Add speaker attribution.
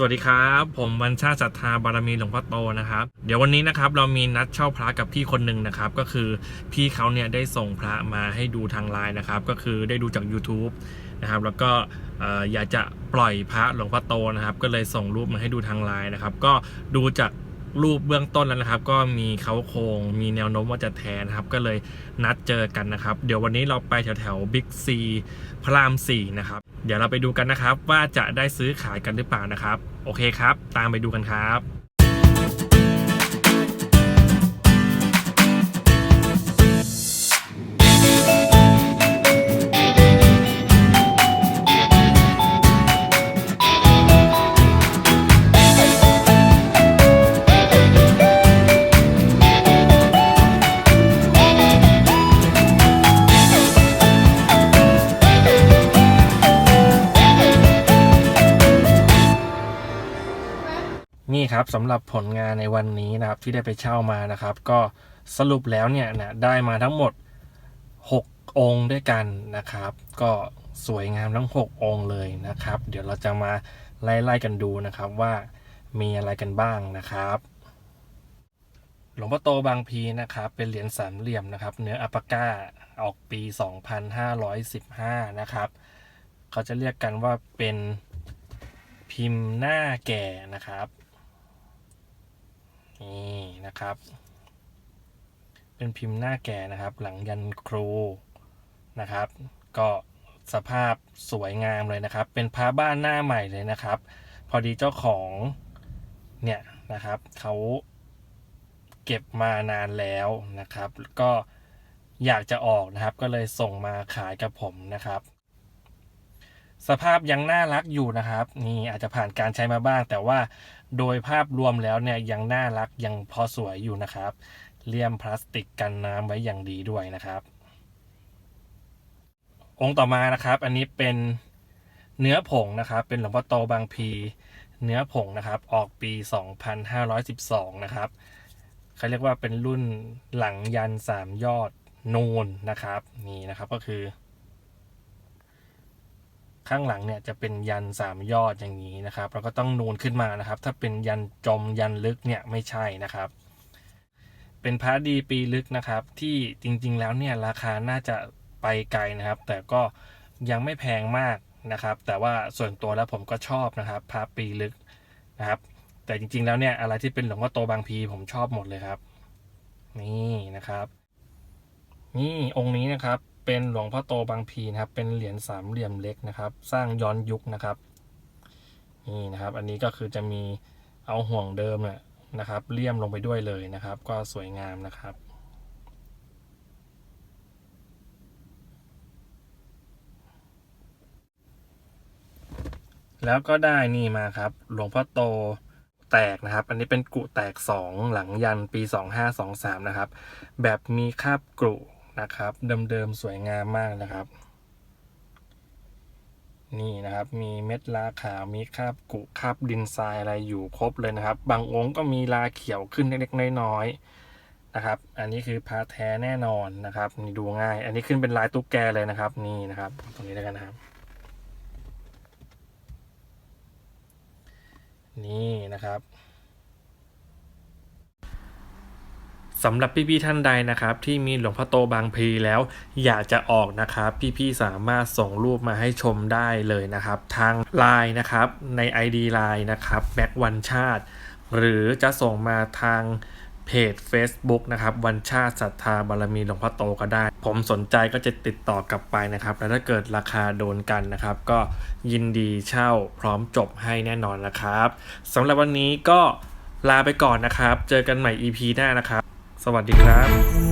Speaker 1: สวัสดีครับ ผมบัญชาศรัทธาบารมีหลวงพ่อโตนะครับ เดี๋ยววันนี้นะครับเรามีนัดเช่าพระกับพี่คนหนึ่งนะครับ ก็คือพี่เขาเนี่ยได้ส่งพระมาให้ดูทางไลน์นะครับ ก็คือได้ดูจาก YouTube นะครับ แล้วก็เอ่ออยากจะปล่อยพระหลวงพ่อโตนะครับ ก็เลยส่งรูปมาให้ดูทางไลน์นะครับ ก็ดูจาก รูปเบื้องต้นแล้วนะครับ ก็มีเขาโครงมีแนวโน้มว่าจะแทนนะครับ ก็เลยนัดเจอกันนะครับ เดี๋ยววันนี้เราไปแถวแถวบิ๊กซีพระรามสี่นะครับ เดี๋ยวเราไปดูกันนะครับ ว่าจะได้ซื้อขายกันหรือเปล่านะครับ โอเคครับ ตามไปดูกันครับ นี่ครับสำหรับผลงานในวันนี้นะครับที่ได้ไปเช่ามานะครับ ก็สรุปแล้วเนี่ยนะได้มาทั้งหมด 6 องค์ด้วยกันนะครับ ก็สวยงามทั้ง 6 องค์เลยนะครับ เดี๋ยวเราจะมาไล่ๆกันดูนะครับว่ามีอะไรกันบ้างนะครับหลวงพ่อโตบางพีนะครับเป็นเหรียญสามเหลี่ยมนะครับ เนื้ออัปปาก้าออกปี 2515 นะครับ เขาจะเรียกกันว่าเป็นพิมพ์หน้าแก่นะครับ นี่นะครับ เป็นพิมพ์หน้าแก่นะครับ หลังยันครูนะครับ ก็สภาพสวยงามเลยนะครับ เป็นพระบ้านหน้าใหม่เลยนะครับ พอดีเจ้าของเนี่ยนะครับเขาเก็บมานานแล้วนะครับ ก็อยากจะออกนะครับ ก็เลยส่งมาขายกับผมนะครับ สภาพยังน่ารักอยู่นะครับ นี่อาจจะผ่านการใช้มาบ้าง แต่ว่าโดยภาพรวมแล้วเนี่ยยังน่ารักยังพอสวยอยู่นะครับเลี่ยมพลาสติกกันน้ำไว้อย่างดีด้วยนะครับ องค์ต่อมานะครับ อันนี้เป็นเนื้อผงนะครับ เป็นหลวงพ่อโตบางพี เนื้อผงนะครับ ออกปี 2512 นะครับเขาเรียกว่าเป็นรุ่นหลังยันสามยอดนูนนะครับ นี่นะครับก็คือ ข้างหลังเนี่ยจะเป็นยันสามยอดอย่างนี้นะครับแล้วก็ต้องนูนขึ้นมานะครับ ถ้าเป็นยันจมยันลึกเนี่ยไม่ใช่นะครับ เป็นพระดีปีลึกนะครับ ที่จริงๆแล้วเนี่ยราคาน่าจะไปไกลนะครับ แต่ก็ยังไม่แพงมากนะครับ แต่ว่าส่วนตัวแล้วผมก็ชอบนะครับพระปีลึกนะครับ แต่จริงๆแล้วเนี่ยอะไรที่เป็นหลวงพ่อโตบางพีผมชอบหมดเลยครับ นี่นะครับ นี่องค์นี้นะครับ เป็นหลวงพ่อโตบางพีนะครับ เป็นเหรียญสามเหลี่ยมเล็กนะครับ สร้างย้อนยุคนะครับ นี่นะครับ อันนี้ก็คือจะมีเอาห่วงเดิมเนี่ยนะครับเลี่ยมลงไปด้วยเลยนะครับ ก็สวยงามนะครับแล้วก็ได้นี่มาครับ หลวงพ่อโตแตกนะครับ อันนี้เป็นกุแตก 2 หลังยันปี 2523 นะครับ แบบมีคาบกรุ นะครับ เดิมๆสวยงามมากนะครับ นี่นะครับ มีเม็ดลาขาวมีคราบกุคราบดินทรายอะไรอยู่ครบเลยนะครับ บางองค์ก็มีลาเขียวขึ้นเล็กๆน้อยๆนะครับ อันนี้คือพาแท้แน่นอนนะครับนี่ดูง่าย อันนี้ขึ้นเป็นลายตุ๊กแกเลยนะครับ นี่นะครับ ตรงนี้แล้วกันนะครับ นี่นะครับ สำหรับพี่ๆท่านใดนะครับ ที่มีหลวงพ่อโตบางพลีแล้วอยากจะออกนะครับ พี่ๆสามารถส่งรูปมาให้ชมได้เลยนะครับ ทาง Line นะครับใน ID Line นะครับแบ็กวันชาติ หรือจะส่งมาทางเพจ Facebook นะครับวันชาติศรัทธาบารมีหลวงพ่อโตก็ได้ ผมสนใจก็จะติดต่อกลับไปนะครับ แล้วถ้าเกิดราคาโดนกันนะครับ ก็ยินดีเช่าพร้อมจบให้แน่นอนนะครับสำหรับวันนี้ก็ลาไปก่อนนะครับ เจอกันใหม่ EP หน้านะครับ สวัสดีครับ